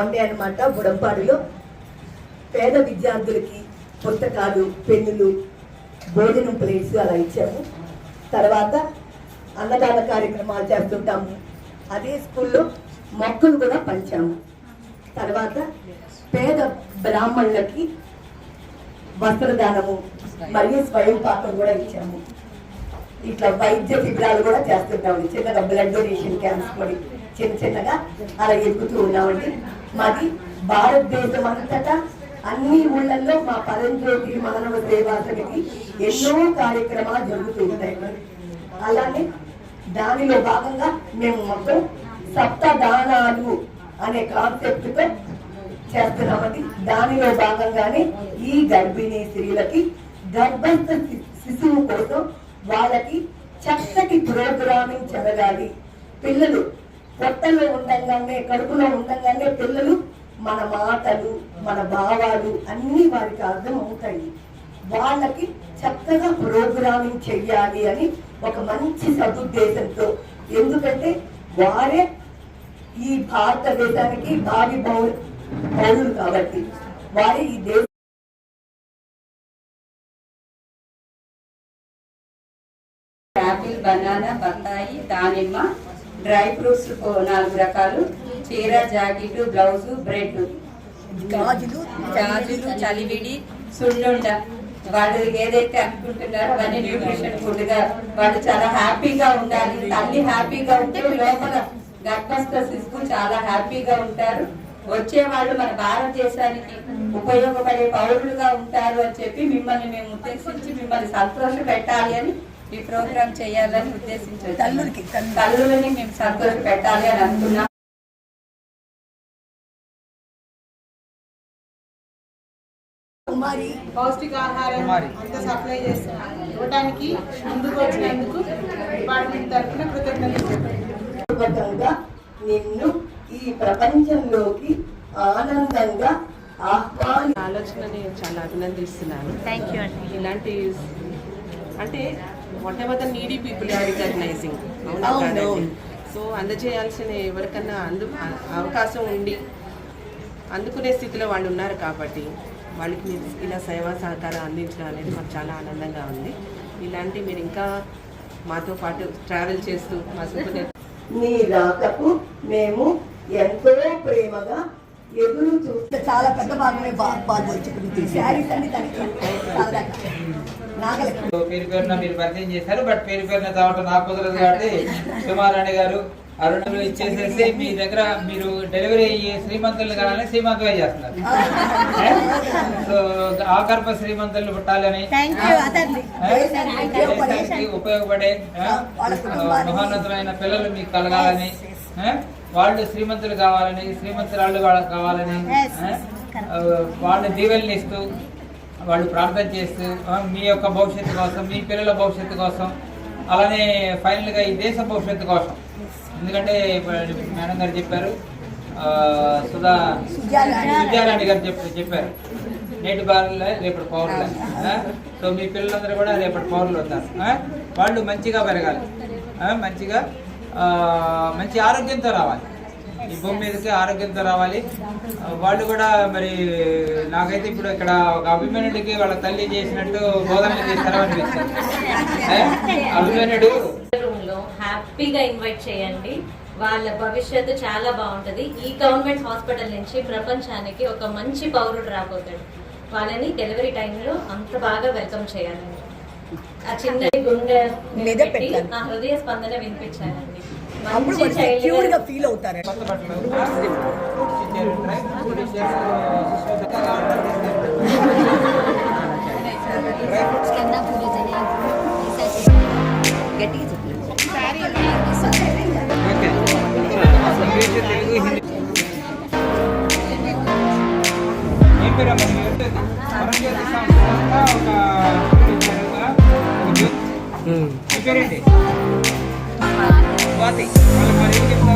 One day అనమాట బుడంపాడులో. పేద విద్యార్థులకి పుస్తకాలు పెన్నులు భోజనం ప్లేట్స్ అలా ఇచ్చాము. తర్వాత అన్నదాన కార్యక్రమాలు చేస్తుంటాము. అదే స్కూల్లో మొక్కలు కూడా పంచాము. తర్వాత పేద బ్రాహ్మణులకి వస్త్రదానము మరియు స్వయం పాకం కూడా ఇచ్చాము. ఇట్లా వైద్య శిబిరాలు కూడా చేస్తుంటాము చిన్నగా బ్లడ్ డొనేషన్ క్యాంప్స్ కూడా చిన్న చిన్నగా అలా ఎదుగుతూ ఉన్నామండి. మాది భారతదేశం అంతటా అన్ని ఊళ్ళల్లో మా పరంజ్యోతి మానవ సేవా సమితి ఎన్నో కార్యక్రమాలు జరుగుతూ ఉంటాయి. అలానే దానిలో భాగంగా మేము మొత్తం సప్త దానాలు అనే కాన్సెప్ట్తో చేస్తున్నామండి. దానిలో భాగంగానే ఈ గర్భిణీ స్త్రీలకి గర్భస్థ శి- శిశువు కోసం వాళ్ళకి చక్కటి ప్రోగ్రామింగ్ జరగాలి. పిల్లలు పొట్టలో ఉండంగానే కడుపులో ఉండంగానే పిల్లలు మన మాటలు మన భావాలు అన్ని వారికి అర్థం అవుతాయి వాళ్ళకి చక్కగా ప్రోగ్రామింగ్ చెయ్యాలి అని ఒక మంచి సదుద్దేశంతో. ఎందుకంటే వారే ఈ భారతదేశానికి భావి పౌరు పౌరులు కాబట్టి వారే ఈ దేశ యాపిల్ బనానా బత్తాయి దానిమ్మ డ్రై ఫ్రూట్స్ నాలుగు రకాలు. చీర జాకెట్ బ్లౌజ్ బ్రెడ్. గాజులు గాజులు చలివిడి సున్నుండ. వాళ్ళు ఏదైతే అనుకుంటున్నారో అవన్నీ న్యూట్రిషన్ ఫుడ్గా వాళ్ళు చాలా హ్యాపీగా ఉండాలి. తల్లి హ్యాపీగా ఉంటే లోపల గర్భస్థ శిశువు చాలా హ్యాపీగా ఉంటారు. వచ్చే వాళ్ళు మన భారతదేశానికి ఉపయోగపడే పౌరులుగా ఉంటారు అని చెప్పి మిమ్మల్ని మేము ఉద్దేశించి మిమ్మల్ని సంతోష పెట్టాలి అని ఈ ప్రోగ్రామ్ చేయాలని ఉద్దేశించారు తల్లులకి తల్లు- తల్లులని మేము సంతోష పెట్టాలి అని అనుకున్నాం. కుమారి. పౌష్టికాహారం అంతా సప్లై చేస్తున్నాం. ఇవ్వడానికి ముందుకు వచ్చినందుకు డిపార్ట్మెంట్ తరఫున కృతజ్ఞతలు నిన్ను ఈ ప్రపంచంలోకి ఆనందంగా ఆహ్వాని ఆలోచనని చాలా అభినందిస్తున్నాను. థ్యాంక్ యూ అండి. ఇలాంటి అంటే whatever the needy people are recognizing. So అందజేయాల్సిన ఎవరికన్నా అందు అవకాశం ఉండి అందుకునే స్థితిలో వాళ్ళు ఉన్నారు కాబట్టి వాళ్ళకి మీరు ఇలా సేవా సహకారం అందించడం అనేది మాకు చాలా ఆనందంగా ఉంది ఇలాంటి మీరు ఇంకా మాతో పాటు ట్రావెల్ చేస్తూ మా నీ రాకకు మేము ఎంతో ప్రేమగా ఎదురు చూస్తే చాలా పెద్ద భాగమే పాల్గొచ్చుకుంది శారీస్ అన్ని దానికి మీరు పేరున మీరు పరిచయం చేశారు బట్ పేరు పేరున చదవటం నాకు కుదరదు కాబట్టి సుమారాణి గారు అరుణులు ఇచ్చేసేసి మీ దగ్గర మీరు డెలివరీ అయ్యే శ్రీమంతులు కావాలని శ్రీమంతమే చేస్తున్నారు? సో ఆకర్ప శ్రీమంతులు పుట్టాలని. ఉపయోగపడే? మహోన్నతమైన పిల్లలు మీకు కలగాలని? వాళ్ళు శ్రీమంతులు కావాలని శ్రీమంతురాళ్ళు వాళ్ళకి కావాలని వాళ్ళ దీవెనలు ఇస్తూ వాళ్ళు ప్రార్థన చేస్తూ మీ యొక్క భవిష్యత్తు కోసం మీ పిల్లల భవిష్యత్తు కోసం అలానే ఫైనల్గా ఈ దేశ భవిష్యత్తు కోసం. ఎందుకంటే మేడం గారు చెప్పారు సుధా సుజారాణి. గారు చెప్పారు. నేటి బాలలే రేపటి పౌరులే. సో మీ పిల్లలందరూ కూడా రేపటి పౌరులు ఉన్నారు. వాళ్ళు మంచిగా పెరగాలి. మంచిగా మంచి ఆరోగ్యంతో రావాలి. ఈ భూమి మీదకి ఆరోగ్యంతో రావాలి. వాళ్ళు కూడా మరి నాకైతే ఇప్పుడు ఇక్కడ ఒక అభిమన్యుడికి వాళ్ళ తల్లి చేసినట్టు బోధన చేస్తారో అనిపిస్తుంది. అభిమన్యుడు హ్యాపీగా ఇన్వైట్ చేయండి. వాళ్ళ భవిష్యత్తు చాలా బాగుంటది. ఈ గవర్నమెంట్ హాస్పిటల్ నుంచి ప్రపంచానికి ఒక మంచి పౌరుడు రాబోతాడు. వాళ్ళని డెలివరీ టైంలో అంత బాగా వెల్కమ్ చేయాలండి. ఆ చిన్న గుండె. ఆ హృదయ స్పందన వినిపించాలండి. అప్పుడు మంచి child సెక్యూర్గా ఫీల్ అవుతారు కొత్త తెలుగు హిందీ ఏం పేరు ఒక పేరేంటి స్వాతి వాళ్ళకి మరి ఏం